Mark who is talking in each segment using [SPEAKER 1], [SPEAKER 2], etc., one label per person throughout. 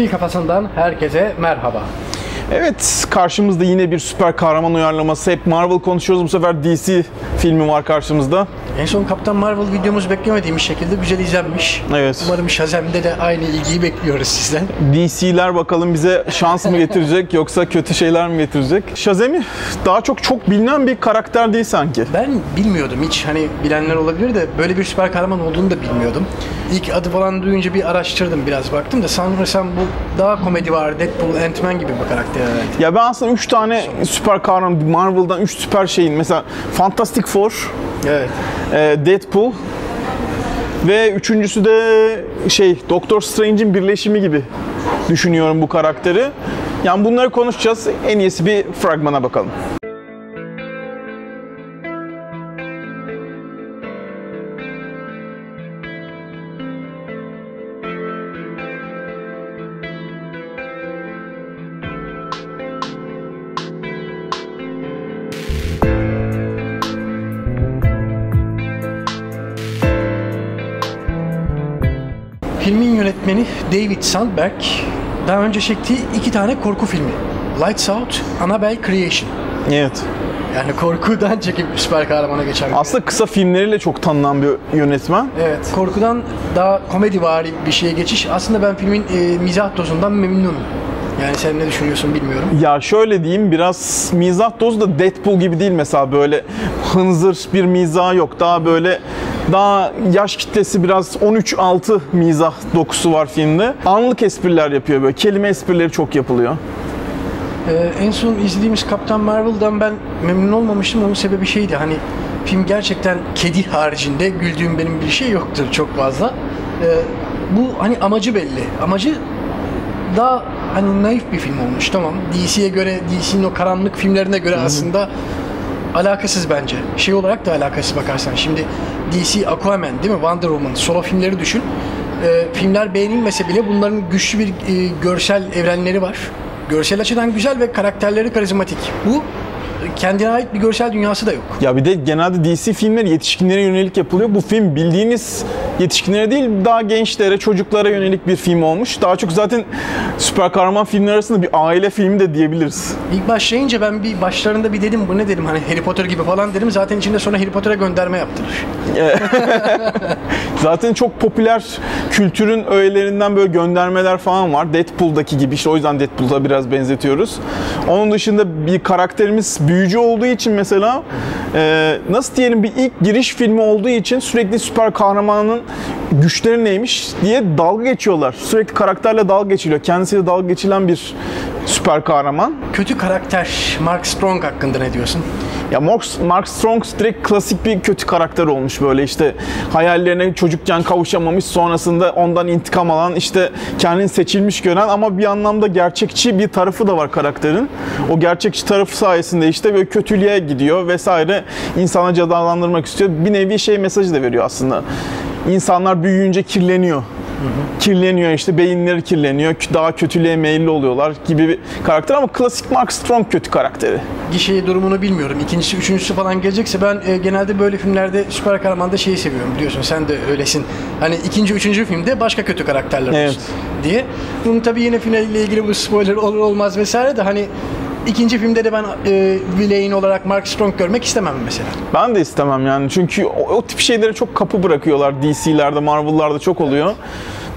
[SPEAKER 1] Fil kafasından herkese merhaba.
[SPEAKER 2] Evet, karşımızda yine bir süper kahraman uyarlaması. Hep Marvel konuşuyoruz. Bu sefer DC filmi var karşımızda.
[SPEAKER 1] En son Kaptan Marvel videomuz beklemediğimiz şekilde güzel izlenmiş.
[SPEAKER 2] Evet.
[SPEAKER 1] Umarım Shazam'de de aynı ilgiyi bekliyoruz sizden.
[SPEAKER 2] DC'ler bakalım bize şans mı getirecek yoksa kötü şeyler mi getirecek? Shazam'i daha çok çok bilinen bir karakter değil sanki.
[SPEAKER 1] Ben bilmiyordum hiç hani bilenler olabilir de böyle bir süper kahraman olduğunu da bilmiyordum. İlk adı falan duyunca bir araştırdım biraz baktım da sanırsam bu daha komedi var Deadpool, Ant-Man gibi bir karakter herhalde.
[SPEAKER 2] Ya ben aslında 3 tane süper kahraman, Marvel'dan 3 süper şeyin mesela Fantastic Four,
[SPEAKER 1] Evet.
[SPEAKER 2] e, Deadpool ve üçüncüsü de şey Doctor Strange'in birleşimi gibi düşünüyorum bu karakteri. Yani bunları konuşacağız. En iyisi bir fragmana bakalım.
[SPEAKER 1] Yönetmeni David Sandberg daha önce çektiği iki tane korku filmi. Lights Out, Annabelle Creation.
[SPEAKER 2] Evet.
[SPEAKER 1] Yani korkudan çekip süper kahramana geçen
[SPEAKER 2] Aslında kısa filmleriyle çok tanınan bir yönetmen.
[SPEAKER 1] Evet. Korkudan daha komedi vari bir şeye geçiş. Aslında ben filmin e, mizah dozundan memnunum. Yani sen ne düşünüyorsun bilmiyorum.
[SPEAKER 2] Ya şöyle diyeyim biraz mizah dozu da Deadpool gibi değil mesela böyle hınzır bir mizah yok. Daha böyle daha yaş kitlesi biraz 13-6 mizah dokusu var filmde. Anlık espriler yapıyor böyle. Kelime esprileri çok yapılıyor.
[SPEAKER 1] Ee, en son izlediğimiz Kaptan Marvel'dan ben memnun olmamıştım. Onun sebebi şeydi hani film gerçekten kedi haricinde güldüğüm benim bir şey yoktur çok fazla. Ee, bu hani amacı belli. Amacı daha hani naif bir film olmuş tamam. DC'ye göre, DC'nin o karanlık filmlerine göre aslında alakasız bence. Şey olarak da alakasız bakarsan. Şimdi DC Aquaman değil mi? Wonder Woman solo filmleri düşün. Ee, filmler beğenilmese bile bunların güçlü bir e, görsel evrenleri var. Görsel açıdan güzel ve karakterleri karizmatik. Bu kendine ait bir görsel dünyası da yok.
[SPEAKER 2] Ya bir de genelde DC filmleri yetişkinlere yönelik yapılıyor. Bu film bildiğiniz yetişkinlere değil daha gençlere, çocuklara yönelik bir film olmuş. Daha çok zaten süper kahraman filmleri arasında bir aile filmi de diyebiliriz.
[SPEAKER 1] İlk başlayınca ben bir başlarında bir dedim bu ne dedim hani Harry Potter gibi falan dedim. Zaten içinde sonra Harry Potter'a gönderme yaptılar.
[SPEAKER 2] Zaten çok popüler kültürün öğelerinden böyle göndermeler falan var. Deadpool'daki gibi işte o yüzden Deadpool'a biraz benzetiyoruz. Onun dışında bir karakterimiz büyücü olduğu için mesela e, nasıl diyelim bir ilk giriş filmi olduğu için sürekli süper kahramanın güçleri neymiş diye dalga geçiyorlar. Sürekli karakterle dalga geçiliyor. Kendisiyle dalga geçilen bir süper kahraman.
[SPEAKER 1] Kötü karakter Mark Strong hakkında ne diyorsun?
[SPEAKER 2] Ya Mark, Mark Strong direkt klasik bir kötü karakter olmuş böyle işte hayallerine çocukken kavuşamamış sonrasında ondan intikam alan işte kendini seçilmiş gören ama bir anlamda gerçekçi bir tarafı da var karakterin. O gerçekçi tarafı sayesinde işte böyle kötülüğe gidiyor vesaire insana cezalandırmak istiyor. Bir nevi şey mesajı da veriyor aslında. İnsanlar büyüyünce kirleniyor. Kirleniyor işte beyinleri kirleniyor. Daha kötülüğe meyilli oluyorlar gibi bir karakter ama klasik Mark Strong kötü karakteri.
[SPEAKER 1] Gişe durumunu bilmiyorum. İkincisi, üçüncüsü falan gelecekse ben e, genelde böyle filmlerde süper kahramanda şeyi seviyorum biliyorsun. Sen de öylesin. Hani ikinci, üçüncü filmde başka kötü karakterler
[SPEAKER 2] Evet.
[SPEAKER 1] olsun diye. Bunun tabii yine finaliyle ilgili bu spoiler olur olmaz vesaire de hani ikinci filmde de ben e, villain olarak Mark Strong görmek istemem mesela.
[SPEAKER 2] Ben de istemem yani çünkü o, o tip şeylere çok kapı bırakıyorlar DC'lerde, Marvel'larda çok oluyor.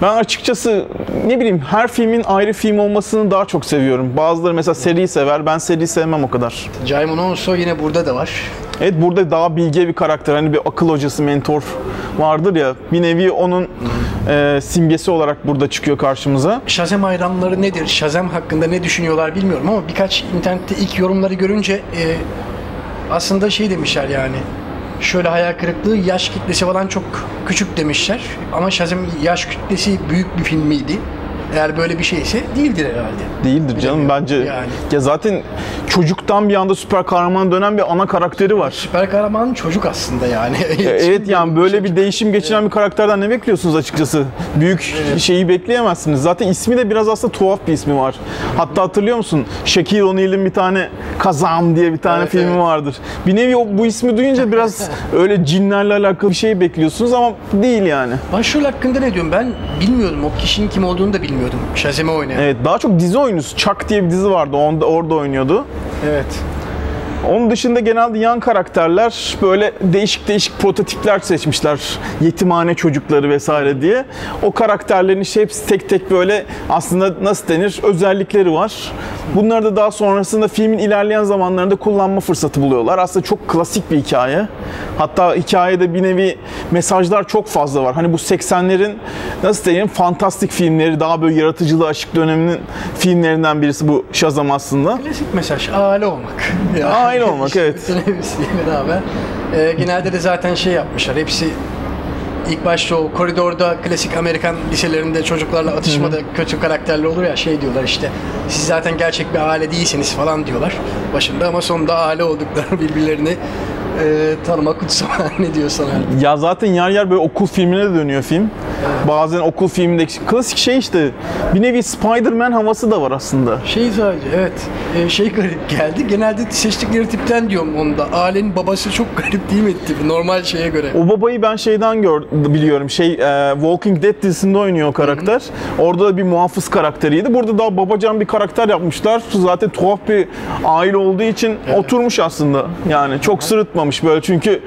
[SPEAKER 2] Ben açıkçası ne bileyim her filmin ayrı film olmasını daha çok seviyorum. Bazıları mesela seri sever, ben seri sevmem o kadar.
[SPEAKER 1] Jaimon Onso yine burada da var.
[SPEAKER 2] Evet burada daha bilge bir karakter, hani bir akıl hocası, mentor vardır ya. Bir nevi onun e, simgesi olarak burada çıkıyor karşımıza.
[SPEAKER 1] Shazam hayranları nedir? Shazam hakkında ne düşünüyorlar bilmiyorum ama birkaç internette ilk yorumları görünce e, aslında şey demişler yani. Şöyle hayal kırıklığı yaş kitlesi falan çok küçük demişler. Ama Shazam yaş kitlesi büyük bir film miydi? Eğer böyle bir şeyse değildir herhalde.
[SPEAKER 2] Değildir canım bence.
[SPEAKER 1] Yani.
[SPEAKER 2] Ya zaten çocuktan bir anda süper kahramana dönen bir ana karakteri var.
[SPEAKER 1] Süper kahraman çocuk aslında yani.
[SPEAKER 2] E, Evet yani böyle bir değişim geçiren bir karakterden ne bekliyorsunuz açıkçası? Büyük şeyi bekleyemezsiniz. Zaten ismi de biraz aslında tuhaf bir ismi var. Hatta hatırlıyor musun? Shaquille O'Neal'in bir tane Kazam diye bir tane
[SPEAKER 1] Evet,
[SPEAKER 2] filmi
[SPEAKER 1] evet.
[SPEAKER 2] vardır. Bir nevi o, bu ismi duyunca biraz öyle cinlerle alakalı bir şey bekliyorsunuz ama değil yani.
[SPEAKER 1] Başrol hakkında ne diyorum ben bilmiyordum. O kişinin kim olduğunu da bilmiyordum. Shazam'ı oynayan.
[SPEAKER 2] Evet daha çok dizi oyuncusu. Chuck diye bir dizi vardı. Onda, orada oynuyordu.
[SPEAKER 1] Evet.
[SPEAKER 2] Onun dışında genelde yan karakterler böyle değişik değişik prototipler seçmişler. Yetimhane çocukları vesaire diye. O karakterlerin işte hepsi tek tek böyle aslında nasıl denir özellikleri var. Bunları da daha sonrasında filmin ilerleyen zamanlarında kullanma fırsatı buluyorlar. Aslında çok klasik bir hikaye. Hatta hikayede bir nevi mesajlar çok fazla var. Hani bu 80'lerin nasıl diyeyim fantastik filmleri daha böyle yaratıcılığa açık döneminin filmlerinden birisi bu Shazam aslında.
[SPEAKER 1] Klasik mesaj aile olmak. Yani
[SPEAKER 2] Aile olmak, evet.
[SPEAKER 1] Hepsiyle beraber. Ee, genelde de zaten şey yapmışlar. Hepsi ilk başta o koridorda klasik Amerikan liselerinde çocuklarla atışmada kötü karakterler olur ya şey diyorlar işte siz zaten gerçek bir aile değilsiniz falan diyorlar başında ama sonunda aile oldukları birbirlerini e, tanıma kutsal ne diyor sana.
[SPEAKER 2] Ya zaten yer yer böyle okul filmine de dönüyor film. Bazen okul filmindeki klasik şey işte bir nevi Spider-Man havası da var aslında.
[SPEAKER 1] Şey sadece evet e, şey garip geldi. Genelde seçtikleri tipten diyorum onda. Ailenin babası çok garip değil mi tipi normal şeye göre.
[SPEAKER 2] O babayı ben şeyden gör, biliyorum. Şey e, Walking Dead dizisinde oynuyor o karakter. Orada da bir muhafız karakteriydi. Burada daha babacan bir karakter yapmışlar. Zaten tuhaf bir aile olduğu için oturmuş aslında. Yani çok sırıtmamış böyle çünkü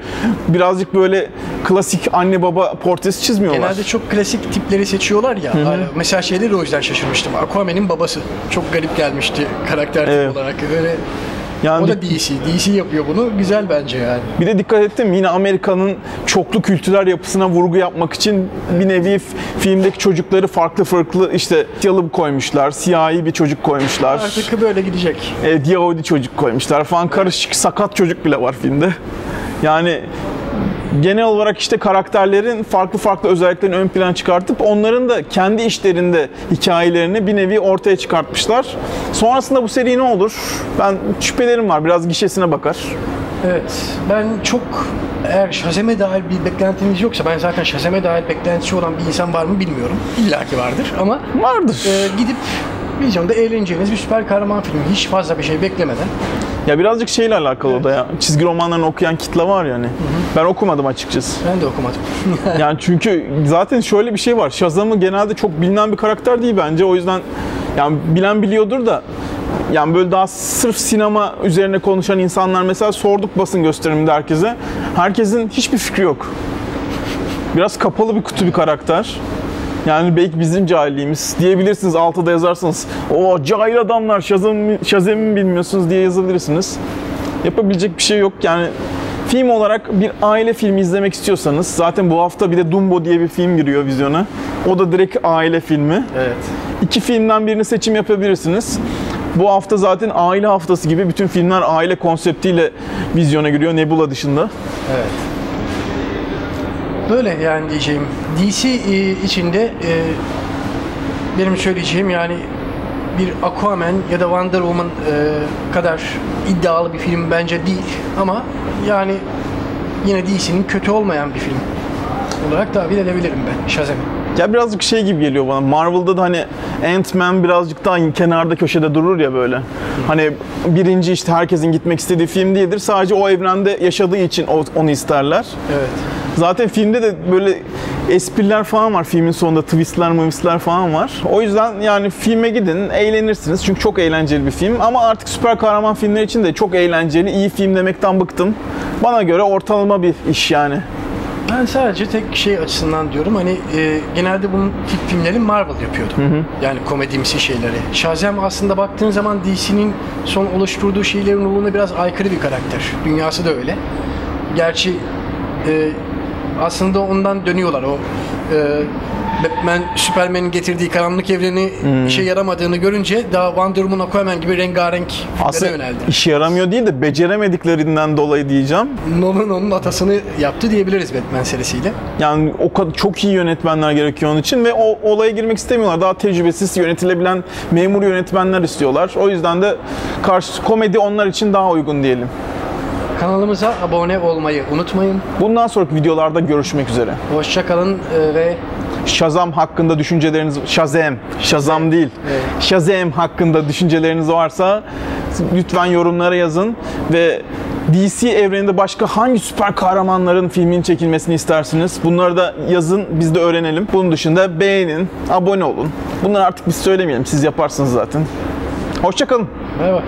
[SPEAKER 2] birazcık böyle klasik anne baba portresi çizmiyorlar.
[SPEAKER 1] Genelde çok klasik tipleri seçiyorlar ya. Mesela şeyleri o yüzden şaşırmıştım. Aquaman'in babası. Çok garip gelmişti karakter
[SPEAKER 2] Evet.
[SPEAKER 1] olarak. Öyle
[SPEAKER 2] yani
[SPEAKER 1] o da DC. DC yapıyor bunu. Güzel bence yani.
[SPEAKER 2] Bir de dikkat ettim yine Amerika'nın çoklu kültürel yapısına vurgu yapmak için bir nevi filmdeki çocukları farklı farklı işte yalı koymuşlar, siyahi bir çocuk koymuşlar,
[SPEAKER 1] Artık böyle gidecek.
[SPEAKER 2] e, Yahudi çocuk koymuşlar falan karışık sakat çocuk bile var filmde. Yani genel olarak işte karakterlerin farklı farklı özelliklerini ön plana çıkartıp onların da kendi işlerinde hikayelerini bir nevi ortaya çıkartmışlar. Sonrasında bu seri ne olur? Ben şüphelerim var. Biraz gişesine bakar.
[SPEAKER 1] Evet. Ben çok eğer Shazam'e dair bir beklentiniz yoksa ben zaten Shazam'e dair beklentisi olan bir insan var mı bilmiyorum. İlla ki vardır ama
[SPEAKER 2] Vardır.
[SPEAKER 1] e, gidip vizyonda eğleneceğiniz bir süper kahraman filmi hiç fazla bir şey beklemeden
[SPEAKER 2] Ya birazcık şeyle alakalı o da ya. Çizgi romanlarını okuyan kitle var yani. Ben okumadım açıkçası.
[SPEAKER 1] ben de okumadım.
[SPEAKER 2] Yani çünkü zaten şöyle bir şey var. Shazam'ı genelde çok bilinen bir karakter değil bence. O yüzden yani bilen biliyordur da yani böyle daha sırf sinema üzerine konuşan insanlar mesela sorduk basın gösteriminde herkese. Herkesin hiçbir fikri yok. Biraz kapalı bir kutu bir karakter. Yani belki bizim cahilliğimiz diyebilirsiniz altta da yazarsanız o cahil adamlar Shazam'ı mı bilmiyorsunuz diye yazabilirsiniz. Yapabilecek bir şey yok yani film olarak bir aile filmi izlemek istiyorsanız zaten bu hafta bir de Dumbo diye bir film giriyor vizyona. O da direkt aile filmi.
[SPEAKER 1] evet.
[SPEAKER 2] İki filmden birini seçim yapabilirsiniz. Bu hafta zaten aile haftası gibi bütün filmler aile konseptiyle vizyona giriyor Nebula dışında.
[SPEAKER 1] Evet. Böyle yani diyeceğim. DC e, içinde e, benim söyleyeceğim yani bir Aquaman ya da Wonder Woman e, kadar iddialı bir film bence değil ama yani yine DC'nin kötü olmayan bir film olarak tabir edebilirim ben Shazam'ı.
[SPEAKER 2] Ya birazcık şey gibi geliyor bana. Marvel'da da hani Ant-Man birazcık daha kenarda köşede durur ya böyle. Hani birinci işte herkesin gitmek istediği film değildir. Sadece o evrende yaşadığı için onu isterler.
[SPEAKER 1] Evet.
[SPEAKER 2] Zaten filmde de böyle espriler falan var. Filmin sonunda twistler, twistler falan var. O yüzden yani filme gidin, eğlenirsiniz. Çünkü çok eğlenceli bir film. Ama artık süper kahraman filmleri için de çok eğlenceli, iyi film demekten bıktım. Bana göre ortalama bir iş yani.
[SPEAKER 1] Ben sadece tek şey açısından diyorum hani e, genelde bunun tip filmleri Marvel yapıyordu. Yani komedimsi şeyleri. Shazam aslında baktığın zaman DC'nin son oluşturduğu şeylerin ruhuna biraz aykırı bir karakter. Dünyası da öyle. Gerçi e, aslında ondan dönüyorlar o e, Batman, Superman'in getirdiği karanlık evreni işe yaramadığını görünce daha Wonder Woman, Aquaman gibi rengarenk
[SPEAKER 2] Aslında
[SPEAKER 1] yöneldi.
[SPEAKER 2] işe yaramıyor değil de beceremediklerinden dolayı diyeceğim.
[SPEAKER 1] Nolan onun atasını yaptı diyebiliriz Batman serisiyle.
[SPEAKER 2] Yani o kadar çok iyi yönetmenler gerekiyor onun için ve o olaya girmek istemiyorlar. Daha tecrübesiz yönetilebilen memur yönetmenler istiyorlar. O yüzden de karşı komedi onlar için daha uygun diyelim.
[SPEAKER 1] Kanalımıza abone olmayı unutmayın.
[SPEAKER 2] Bundan sonraki videolarda görüşmek üzere.
[SPEAKER 1] Hoşçakalın e, ve
[SPEAKER 2] Shazam hakkında düşünceleriniz Shazam, Shazam değil.
[SPEAKER 1] Evet.
[SPEAKER 2] Shazam hakkında düşünceleriniz varsa lütfen yorumlara yazın ve DC evreninde başka hangi süper kahramanların filmin çekilmesini istersiniz? Bunları da yazın, biz de öğrenelim. Bunun dışında beğenin, abone olun. Bunları artık biz söylemeyelim, siz yaparsınız zaten. Hoşçakalın.
[SPEAKER 1] bay.